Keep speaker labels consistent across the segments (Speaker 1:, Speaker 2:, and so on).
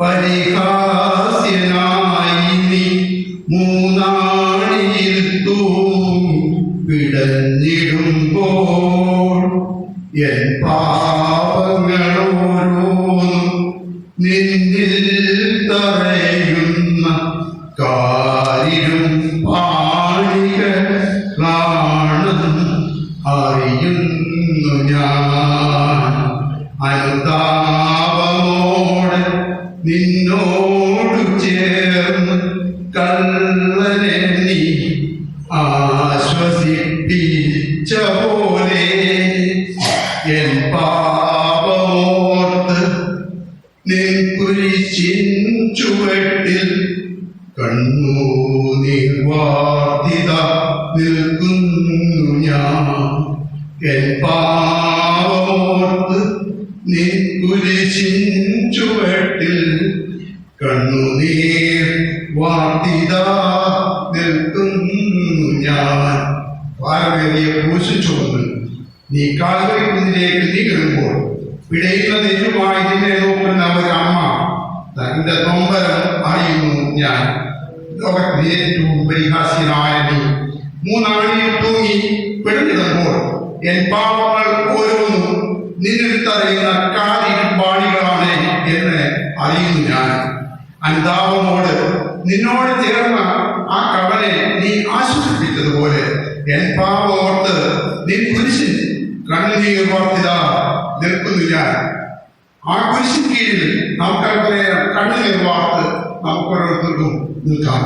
Speaker 1: പരിഹാസ്യനായി നീ മൂന്നാണിയിൽ പിടഞ്ഞിടുമ്പോൾ എൻ അറിയുന്നു ഞാൻ. അനുതാപമോടെ നിന്നോട് ചേർന്ന് കള്ളനെ നീ ആശ്വസിപ്പിച്ച പോലെ എൻ പാപമോർത്ത് നിൻ കുരിശിൻ ചുവട്ടിൽ കണ്ണു നിൽക്കുന്നു ഞാൻ. എൻ പാപമോർത്ത് നിൻ കുരിശിൻ ചുവട്ടിൽ കണ്ണുനീർ വാർത്തിത നിൽക്കുന്നു ഞാൻ. പാരമേറിയ ക്രൂശ് ചുവന്ന് നീ കാൽവരി കുന്നിലേക്ക് നീങ്ങിടുമ്പോൾ പിടയുന്ന നെല്ലുമായി നിന്നെ നോക്കുന്ന അമ്മ തന്റെ നൊമ്പരം അറിയുന്നു ഞാൻ. ലോകത്തിലെ ഏറ്റവും പരിഹാസ്യനായ നീ. മൂന്നാണിയിൽ തൂങ്ങി പെടുന്നിടുമ്പോൾ എൻ പാവങ്ങൾ ഓരോന്നും നിന്നിൽ തറയുന്ന കാലിരുമ്പാണികളാണ് എന്ന് അറിയുന്നു ഞാൻ. അനുതാപമോട് നിന്നോട് ചേർന്ന ആ കവനെ നീ ആശ്വസിപ്പിച്ചതുപോലെ എൻ പാവമോർത്ത് നീ കുരിശിൽ കണ്ണുനീർ വാർത്തിത നിൽക്കുന്നു ഞാൻ. ആ കുരിശിൻ കീഴിൽ നമുക്ക് പറയാം കണ്ണുനീർ വാർത്ത് നമുക്ക് നിൽക്കാം.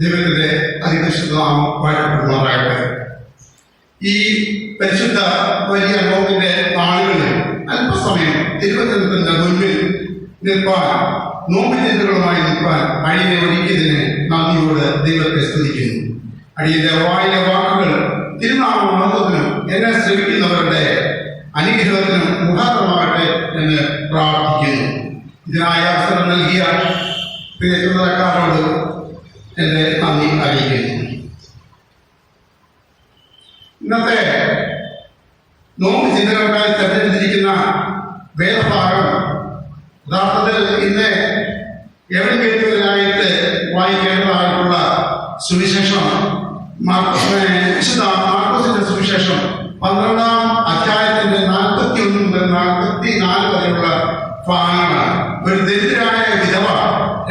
Speaker 1: ദൈവത്തിന്റെ അതിപരിശുദ്ധനാമം വാഴ്ത്തപ്പെടുമാറാകട്ടെ. ഈ പരിശുദ്ധ വലിയ നോക്കിന്റെ നാളുകളിൽ അല്പസമയം തിരുവനന്തപുരത്തിന്റെ മുൻപിൽ നിൽപ്പാൻ നോമ്പിനെതിരുകളുമായി നിൽപ്പാൻ അഴിയെ ഒരുക്കിയതിന് നന്ദിയോട് ദൈവത്തെ സ്തുതിക്കുന്നു. അടിയന്റെ വായിലെ വാക്കുകൾ തിരുനാമ മഹത്വത്തിനും എന്നെ ശ്രമിക്കുന്നവരുടെ അനുഗ്രഹത്തിനും മുഖാന്തരമാകട്ടെ എന്ന് പ്രാർത്ഥിക്കുന്നു. ഇതിനായ അവസരം നൽകിയ പ്രിയ ചുമതലക്കാരോട് എന്റെ നന്ദി അറിയിക്കുന്നു. ഇന്നത്തെ നോമ്പ് ചിന്തകൾക്കായി തെരഞ്ഞെടുത്തിരിക്കുന്ന വേദഭാഗം യഥാർത്ഥത്തിൽ ഇന്ന് എവിടെയെങ്കിലായിട്ട് വായിക്കേണ്ടതായിട്ടുള്ള സുവിശേഷം മാർക്കോസിന്റെ സുവിശേഷം പന്ത്രണ്ടാം അധ്യായത്തിന്റെ നാൽപ്പത്തി ഒന്ന് മുതൽ നാൽപ്പത്തി നാല് വരെയുള്ള ഭാഗങ്ങളാണ് ഒരു ദരിദ്രായ വിധവ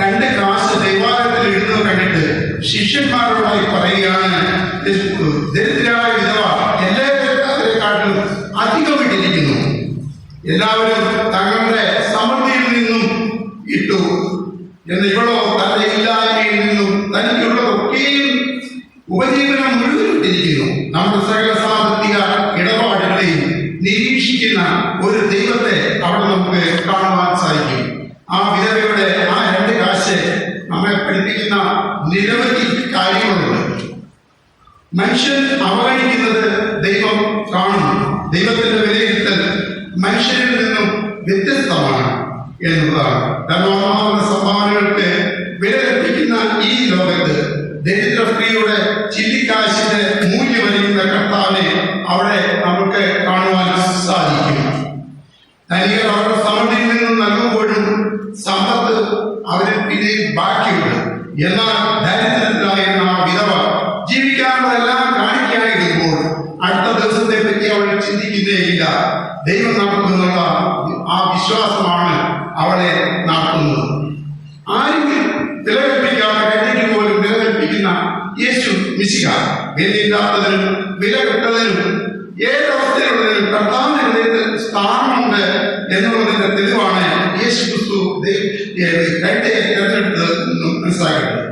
Speaker 1: രണ്ട് കാശ് ദൈവാലയത്തിൽ ഇടുന്നത് കണ്ടിട്ട് ശിഷ്യന്മാരോടായി പറയുകയാണ് ദരിദ്രായ വിധവ എല്ലാവരെക്കാട്ടിലും അധികമിട്ടിരിക്കുന്നു എല്ലാവരും തങ്ങളുടെ സമൃദ്ധിയിൽ നിന്നും ഇട്ടു. എന്ന് ഇവളോ തന്റെ ഇല്ലായ്മയിൽ നിന്നും തനിക്കുള്ളതൊക്കെയും ഉപജീവനം മുഴുവൻ ഇട്ടിരിക്കുന്നു. നമ്മുടെ സകല സാമ്പത്തിക ഇടപാടുകളെയും നിരീക്ഷിക്കുന്ന ഒരു ദൈവത്തെ അവിടെ നമുക്ക് കാണുവാൻ സാധിക്കും. ആ വിധവയുടെ ആ രണ്ട് കാശ് നമ്മെ പഠിപ്പിക്കുന്ന നിരവധി കാര്യങ്ങളുണ്ട്. മനുഷ്യൻ അവഗണിക്കുന്നത് ദൈവം കാണുന്നു. ദൈവത്തിന്റെ വിലയിരുത്തൽ മനുഷ്യരിൽ നിന്നും വ്യത്യസ്തമാണ് എന്നതാണ് ധർമാത്മാവിന്റെ സംഭാവനകൾക്ക് വില കൽപ്പിക്കുന്ന ഈ ലോകത്ത് ദരിദ്ര സ്ത്രീയുടെ ചില്ലിക്കാശിന്റെ മൂല്യമറിയുന്ന കർത്താവിനെ അവിടെ നമുക്ക് കാണുവാൻ സാധിക്കും ധനികർ അവരുടെ സമൃദ്ധിയിൽ നിന്നും നൽകുമ്പോഴും സമ്പത്ത് അവരിൽ പിന്നെയും ബാക്കിയുണ്ട്. എന്നാൽ ദരിദ്രത്തിലായിരുന്ന ആ വിധവ ജീവിക്കാനുള്ളതെല്ലാം കാണിക്കാനിടുമ്പോൾ അടുത്ത ദിവസത്തെ പറ്റി അവൾ ചിന്തിക്കുന്നേയില്ല ദൈവം നടക്കുമെന്നുള്ള ആ വിശ്വാസമാണ് അവളെ നടത്തുന്നത്. ആരെങ്കിലും വിലകൽപ്പിക്കാതെ കണ്ടിട്ട് പോലും വിലകൽപ്പിക്കുന്ന യേശു മിശിക വിലയില്ലാത്തതിനും വില കിട്ടതിനും ഏതവസ്ഥയിലുള്ളതിനും കർത്താവിന്റെ ഹൃദയത്തിൽ സ്ഥാനമുണ്ട് എന്നുള്ളതിന്റെ തെളിവാണ് യേശു ക്രിസ്തു കൈത്തയെ തിരഞ്ഞെടുത്തത് മനസ്സിലാക്കുന്നത്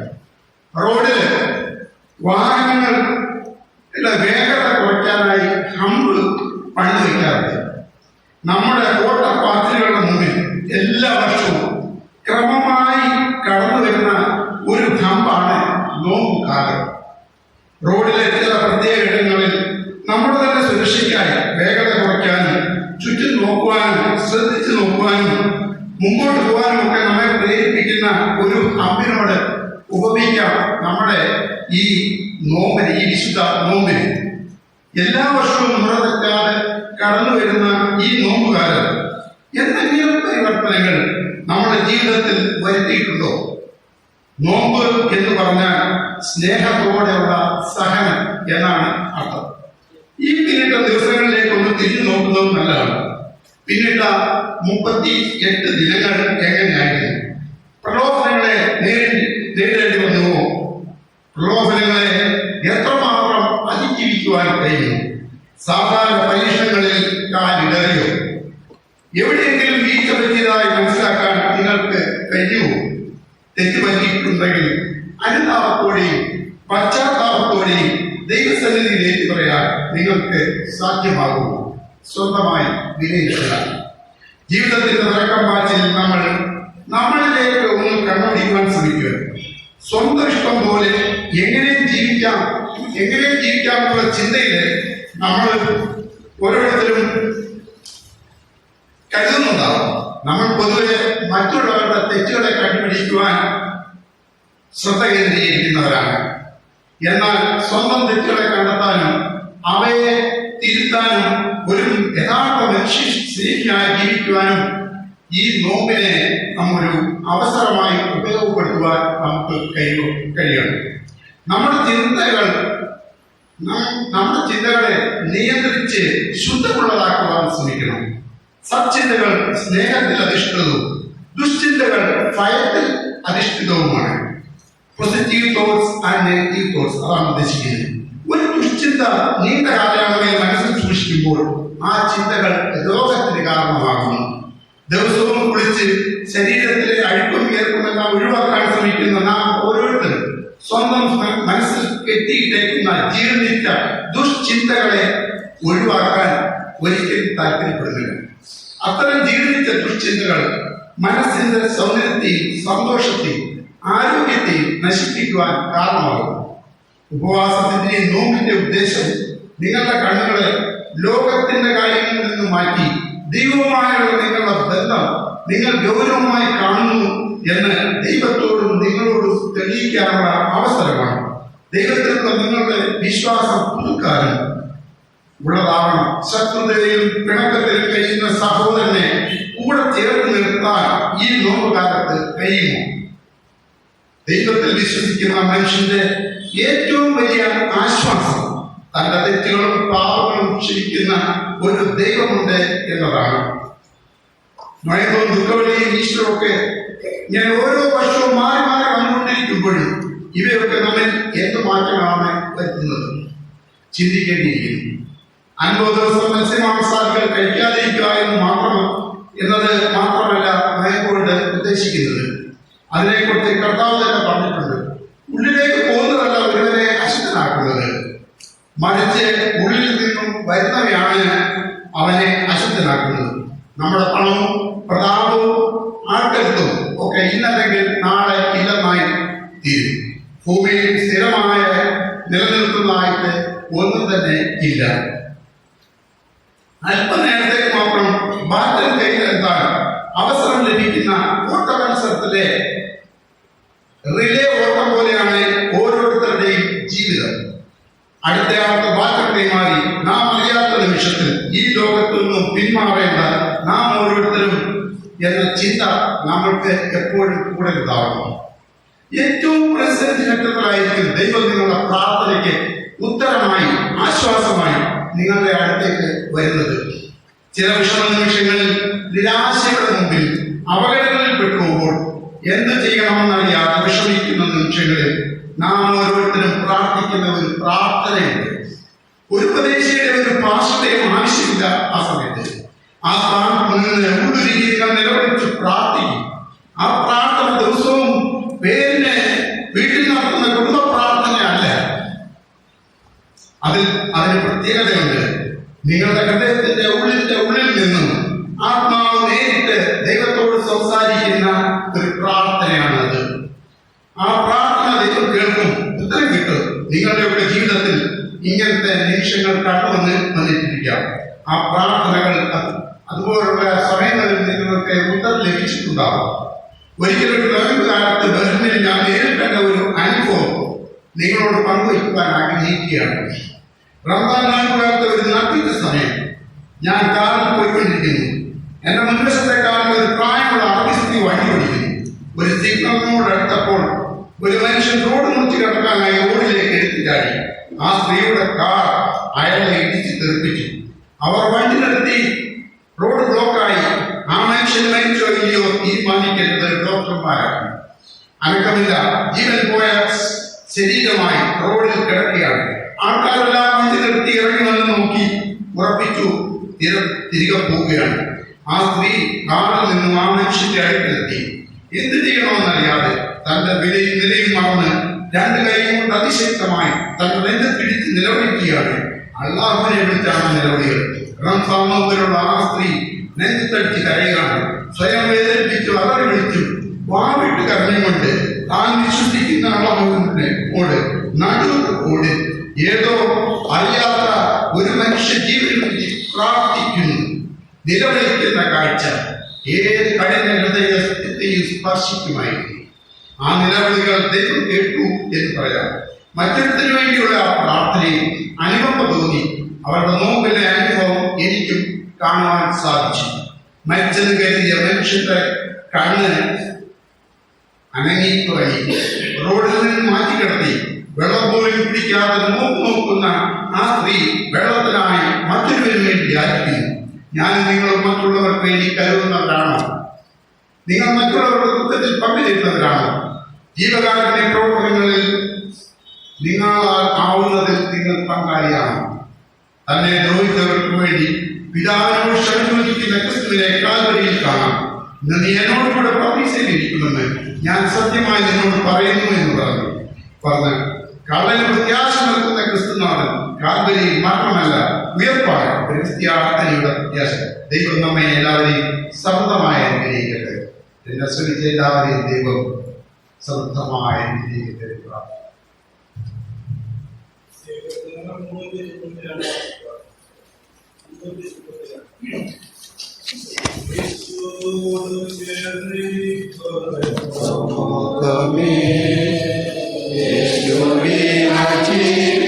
Speaker 1: റോഡിൽ വാഹനങ്ങൾ വേഗത കുറയ്ക്കാനായി ഹമ്പ് പണിത് വയ്ക്കാറുണ്ട്. നമ്മുടെ ഓട്ടപ്പാത്തിലുകളുടെ മുമ്പിൽ എല്ലാ വർഷവും ക്രമമായി കടന്നു വരുന്ന ഒരു ഹമ്പാണ് നോമ്പ് കാലം റോഡിലെ പ്രേരിപ്പിക്കുന്ന ഒരു ഹമ്പിനോട് ഉപമിക്കാം നമ്മുടെ ഈ നോമ്പിന് ഈ വിശുദ്ധ നോമ്പിന്. എല്ലാ വർഷവും മുറതെറ്റാതെ കടന്നു വരുന്ന ഈ നോമ്പുകാലം എന്തെങ്കിലും പരിവർത്തനങ്ങൾ നമ്മുടെ ജീവിതത്തിൽ വരുത്തിയിട്ടുണ്ടോ? നോമ്പ് എന്ന് പറഞ്ഞാൽ സ്നേഹത്തോടെയുള്ള സഹനം എന്നാണ് അർത്ഥം. ഈ പിന്നിട്ട ദിവസങ്ങളിലേക്ക് ഒന്ന് തിരിഞ്ഞു നോക്കുന്നത് നല്ലതാണ്. പിന്നിട്ട മുപ്പത്തി എട്ട് ദിനങ്ങൾ എങ്ങനെയായിരുന്നു? പ്രലോഭനങ്ങളെ നേരിടേണ്ടി വന്നു. പ്രലോഭനങ്ങളെ എത്രമാത്രം അതിജീവിക്കുവാൻ കഴിയും സാധാരണ പരീക്ഷണങ്ങളിൽ കാലിടറിയോ എവിടെയെങ്കിലും വീഴ്ച പറ്റിയതായി മനസ്സിലാക്കാൻ നിങ്ങൾക്ക് കഴിയുമോ തെറ്റുപറ്റിയിട്ടുണ്ടെങ്കിൽ അനുതാപത്തോടെയും പശ്ചാത്താപത്തോടെയും ദൈവസന്നിധിയിലേക്ക് പറയാൻ നിങ്ങൾക്ക് സാധ്യമാകുമോ? സ്വന്തമായി വിലയിരുത്തുക. ജീവിതത്തിന്റെ തുടക്കം വാച്ചിൽ നമ്മൾ നമ്മളിലേക്ക് ഒന്ന് കണ്ണോടിക്കുവാൻ ശ്രമിക്കുക. സ്വന്തം ഇഷ്ടം പോലെ എങ്ങനെ ജീവിക്കാം എങ്ങനെ ജീവിക്കാമെന്നുള്ള ചിന്തയിൽ നമ്മൾ ഓരോരുത്തരും കരുതുന്നുണ്ടാവും. നമ്മൾ പൊതുവെ മറ്റുള്ളവരുടെ തെറ്റുകളെ കണ്ടുപിടിക്കുവാൻ ശ്രദ്ധ കേന്ദ്രീകരിക്കുന്നവരാണ്. എന്നാൽ സ്വന്തം തെറ്റുകളെ കണ്ടെത്താനും അവയെ തിരുത്താനും ഒരു യഥാർത്ഥ മനുഷ്യ സ്നേഹിക്കാൻ ജീവിക്കുവാനും ഈ നോമ്പിനെ നമ്മൊരു അവസരമായി ഉപയോഗപ്പെടുത്തുവാൻ നമുക്ക് കഴിയും കഴിയണം. നമ്മുടെ ചിന്തകൾ നമ്മുടെ ചിന്തകളെ നിയന്ത്രിച്ച് ശുദ്ധമുള്ളതാക്കുവാൻ ശ്രമിക്കണം. സച്ചിന്തകൾ സ്നേഹത്തിൽ അധിഷ്ഠിതവും ദുശ്ചിന്തകൾ ഭയത്തിൽ അധിഷ്ഠിതവുമാണ്. Positive thoughts and negative thoughts അതാണ് ഉദ്ദേശിക്കുന്നത്. ഒരു ദുശ്ചിന്ത നീണ്ട കാലയളവിൽ മനസ്സിൽ സൂക്ഷിക്കുമ്പോൾ ആ ചിന്തകൾ രോഗത്തിന് കാരണമാകുന്നു. ദിവസവും കുളിച്ച് ശരീരത്തിലെ അഴുക്കും വിയർക്കുമെല്ലാം ഒഴിവാക്കാൻ ശ്രമിക്കുന്ന നാം ഓരോരുത്തരും സ്വന്തം മനസ്സിൽ കെട്ടിയിട്ടേക്കുന്ന ജീർണിച്ച ദുഷ്ചിന്തകളെ ഒഴിവാക്കാൻ ഒരിക്കലും താല്പര്യപ്പെടുന്നില്ല. അത്തരം ജീർണിച്ച ദുഷ്ചിന്തകൾ മനസ്സിന്റെ സൗന്ദര്യത്തെയും സന്തോഷത്തെയും ആരോഗ്യത്തെയും നശിപ്പിക്കുവാൻ കാരണമാകും. ഉപവാസത്തിന്റെ നോമ്പിന്റെ ഉദ്ദേശം നിങ്ങളുടെ കണ്ണുകളെ ലോകത്തിന്റെ കാര്യങ്ങളിൽ നിന്ന് മാറ്റി ദൈവവുമായുള്ള നിങ്ങളുടെ ബന്ധം നിങ്ങൾ ഗൗരവമായി കാണുന്നു എന്ന് ദൈവത്തോടും നിങ്ങളോടും തെളിയിക്കാനുള്ള അവസരമാണ്. ദൈവത്തിലുള്ള നിങ്ങളുടെ വിശ്വാസം പുതുക്കാനും ഉള്ളതാവണം ശത്രുതയിലും പിണക്കത്തിലും കഴിയുന്ന സഹോദരനെ കൂടെ ചേർത്ത് നിർത്താൻ ഈ നോമ്പുകാലത്ത് കഴിയുമോ? ദൈവത്തിൽ വിശ്വസിക്കുന്ന മനുഷ്യന്റെ ഏറ്റവും വലിയ ആശ്വാസം തന്റെ തെറ്റുകളും പാപങ്ങളും ക്ഷമിക്കുന്ന ഒരു ദൈവമുണ്ട് എന്നതാണ്. നയവും ദുഃഖവലിയും ഈശ്വരമൊക്കെ ഞാൻ ഓരോ വർഷവും മാറി മാറി വന്നുകൊണ്ടിരിക്കുമ്പോഴും ഇവയൊക്കെ നമ്മിൽ എന്ത് മാറ്റങ്ങളാണ് വരുത്തുന്നത്? ചിന്തിക്കേണ്ടിയിരിക്കുന്നു. അൻപത് ദിവസം മത്സ്യമാംസാദികൾ കഴിക്കാതിരിക്കുക എന്ന് മാത്രം എന്നത് മാത്രമല്ല നയപ്പോട്ട് ഉദ്ദേശിക്കുന്നത്. അതിനെക്കുറിച്ച് കർത്താവ് തന്നെ പറഞ്ഞിട്ടുണ്ട് തന്നെ ഇല്ല. അല്പനേരത്തേക്ക് മാത്രം ബാറ്റൽ കയ്യിലെത്താൻ അവസരം ലഭിക്കുന്ന ഓട്ടമത്സരത്തിലെ റിലേ ഓട്ടം പോലെയാണ് ഓരോരുത്തരുടെയും ജീവിതം. അടുത്തയാൾക്ക് ബാറ്റൽ കൈമാറി നാം അറിയാത്ത നിമിഷത്തിൽ ഈ ലോകത്തു നിന്നും പിന്മാറേണ്ട നാം ഓരോരുത്തരും എന്ന ചിന്ത നമ്മൾക്ക് എപ്പോഴും കൂടെ ഉണ്ടാകണം ഏറ്റവും പ്രതിസന്ധി ഘട്ടത്തിലായിരിക്കും ദൈവം നിങ്ങളുടെ പ്രാർത്ഥനയ്ക്ക് ഉത്തരമായി ആശ്വാസമായി നിങ്ങളുടെ അടുത്തേക്ക് വരുന്നത്. ചില വിഷമ നിമിഷങ്ങളിൽ നിരാശയുടെ മുമ്പിൽ അപകടങ്ങളിൽ പെട്ടുപോകുമ്പോൾ എന്ത് ചെയ്യണമെന്നറിയാതെ വിഷമിക്കുന്ന നിമിഷങ്ങളിൽ നാം ഓരോരുത്തരും പ്രാർത്ഥിക്കുന്ന ഒരു പ്രാർത്ഥനയുണ്ട്. ഒരു പ്രദേശയുടെ ഒരു പാർശ്വതയും ആവശ്യമില്ല ആ സമയത്ത്. ആ നിന്ന് ഉള്ളുരുകി നിങ്ങൾ നിലവിളിച്ച് പ്രാർത്ഥിക്കും. ആ പ്രാർത്ഥന ദിവസവും പേരിന് പ്രത്യേകതയുണ്ട്. നിങ്ങളുടെ ഹൃദയത്തിന്റെ ഉള്ളിന്റെ ഉള്ളിൽ നിന്നും ആത്മാവ് നേരിട്ട് ദൈവത്തോട് സംസാരിക്കുന്ന ഒരു പ്രാർത്ഥനയാണ് അത്. ആ പ്രാർത്ഥന ദൈവം കേൾക്കും. ഉത്തരം കിട്ടും. നിങ്ങളുടെയൊക്കെ ജീവിതത്തിൽ ഇങ്ങനത്തെ നിമിഷങ്ങൾ കണ്ടുവന്ന് വന്നിട്ടിരിക്കാം ആ പ്രാർത്ഥനകൾ അത് അതുപോലുള്ള സമയങ്ങളിൽ നിങ്ങൾക്ക് ഉത്തരം ലഭിച്ചിട്ടുണ്ടാവും. ഒരിക്കലും ഒരു ലോക കാലത്ത് ബഹ്റിനിൽ ഞാൻ നേരിൽ ഒരു അനുഭവം നിങ്ങളോട് പങ്കുവയ്ക്കുവാൻ ആഗ്രഹിക്കുകയാണ്. നോമ്പുകാലത്തെ ഒരു നാട്ടിന്റെ സമയം. ഞാൻ കാറിൽ പോയിക്കൊണ്ടിരിക്കുന്നു. എന്റെ മുൻവശത്തെ കാറിൽ ഒരു പ്രായമുള്ള അറബി വഴി ഓടിക്കുന്നു. ഒരു സിഗ്നലിനോട് അടുത്തപ്പോൾ ഒരു മനുഷ്യൻ റോഡ് മുറിച്ച് കിടക്കാനായി റോഡിലേക്ക് എടുത്തു ചാടി. ആ സ്ത്രീയുടെ കാർ അയാളെ ഇടിച്ച് തെറിപ്പിച്ചു. അവർ വണ്ടി നിർത്തി. റോഡ് ബ്ലോക്കായി. ആ മനുഷ്യൻ മരിച്ചോ ഇല്ലയോ തീരുമാനിക്കരുത് ഡോക്ടർമാരാണ്. അനക്കമില്ല. ജീവൻ പോയ ശരീരമായി റോഡിൽ കിടക്കുകയാണ്. ആൾക്കാരെല്ലാം വണ്ടി കെട്ടി ഇറങ്ങി വന്ന് നോക്കി ഉറപ്പിച്ചു തിര- തിരികെ പോവുകയാണ്. ആ സ്ത്രീ കാറിൽ നിന്നും ആ മനുഷ്യന്റെ അടുത്തെത്തി. എന്ത് ചെയ്യണമെന്നറിയാതെ തന്റെ വിലയും നിലയും മറന്ന് രണ്ട് കൈയും കൊണ്ട് അതിശക്തമായി തന്റെ നെഞ്ച് പിടിച്ച് നിലവിളിക്കുകയാണ്. അള്ളാഹുവിനെ വിളിച്ചാണ് നിലവിളികൾ. റംസാമത്തിലുള്ള ആ സ്ത്രീ നെഞ്ചത്തടിച്ച് കരയുകയാണ്. സ്വയം വേദനിപ്പിച്ചു അവരെ വിളിച്ചു. വാവിട്ട് കരഞ്ഞുകൊണ്ട് താൻ വിശ്വസിക്കുന്ന അള്ളാഹുവിനെ ഓട് നടുവ് ഓട് ഏതോ അറിയാത്ത ഒരു മനുഷ്യ ജീവിതത്തിൽ പ്രാർത്ഥിക്കുന്നു. നിലവിളിക്കുന്ന കാഴ്ച ഏത് കഠിന ഹൃദയത്തെയും സ്പർശിക്കുമായിരുന്നു. ആ നിലവിളികൾ ദൈവം കേട്ടു എന്ന് പറയാം. മറ്റൊരുത്തിന് വേണ്ടിയുള്ള ആ പ്രാർത്ഥനയിൽ അനുഭവ തോന്നി. അവരുടെ നോമ്പിലെ അനുഭവം എനിക്കും കാണുവാൻ സാധിച്ചു. മരിച്ചത് കരുതിയ മനുഷ്യന്റെ കണ്ണ് അനങ്ങി തുടങ്ങി റോഡിൽ നിന്ന് മാറ്റി കിടത്തി വെള്ളം പോലും പിടിക്കാതെ നോക്ക് നോക്കുന്ന ആ സ്ത്രീ വെള്ളത്തിനായി മറ്റൊരുവന് വേണ്ടി യാചിക്കുന്നു ഞാൻ നിങ്ങൾ മറ്റുള്ളവർക്ക് വേണ്ടി കരുതുന്നവരാണോ. നിങ്ങൾ മറ്റുള്ളവരുടെ ദുഃഖത്തിൽ പങ്കുചേരുന്നവരാണോ. ജീവകാലത്തിന്റെ പ്രവർത്തനങ്ങളിൽ നിങ്ങളാൽ ആവുന്നതിൽ നിങ്ങൾ പങ്കാളിയാണ്. തന്നെ ദ്രോഹിച്ചവർക്ക് വേണ്ടി പിതാവിനോട് ക്ഷണിക്കുന്ന ക്രിസ്തുവിനെ കാൽവരിയിൽ കാണാം. ഇന്ന് നീ എന്നോട് കൂടെ പ്രതീക്ഷയിലിരിക്കുമെന്ന് ഞാൻ സത്യമായി നിന്നോട് പറയുന്നു എന്ന് പറഞ്ഞു. പറഞ്ഞ് കള്ളന് പ്രത്യാശ നൽകുന്ന ക്രിസ്തുനാഥൻ കാൽവരിയിൽ മാത്രമല്ല ഉയർപ്പായ ക്രിസ്ത്യാർത്ഥനയുടെ പ്രത്യാശ ദൈവം നമ്മെ എല്ലാവരെയും സമൃദ്ധമായി അനുഗ്രഹിക്കട്ടെ എന്നെ ശ്രമിച്ച എല്ലാവരെയും ദൈവം സമൃദ്ധമായി അനുഗ്രഹിക്കട്ടെ പ്രാർത്ഥിക്കുന്നു.
Speaker 2: Amen. mighty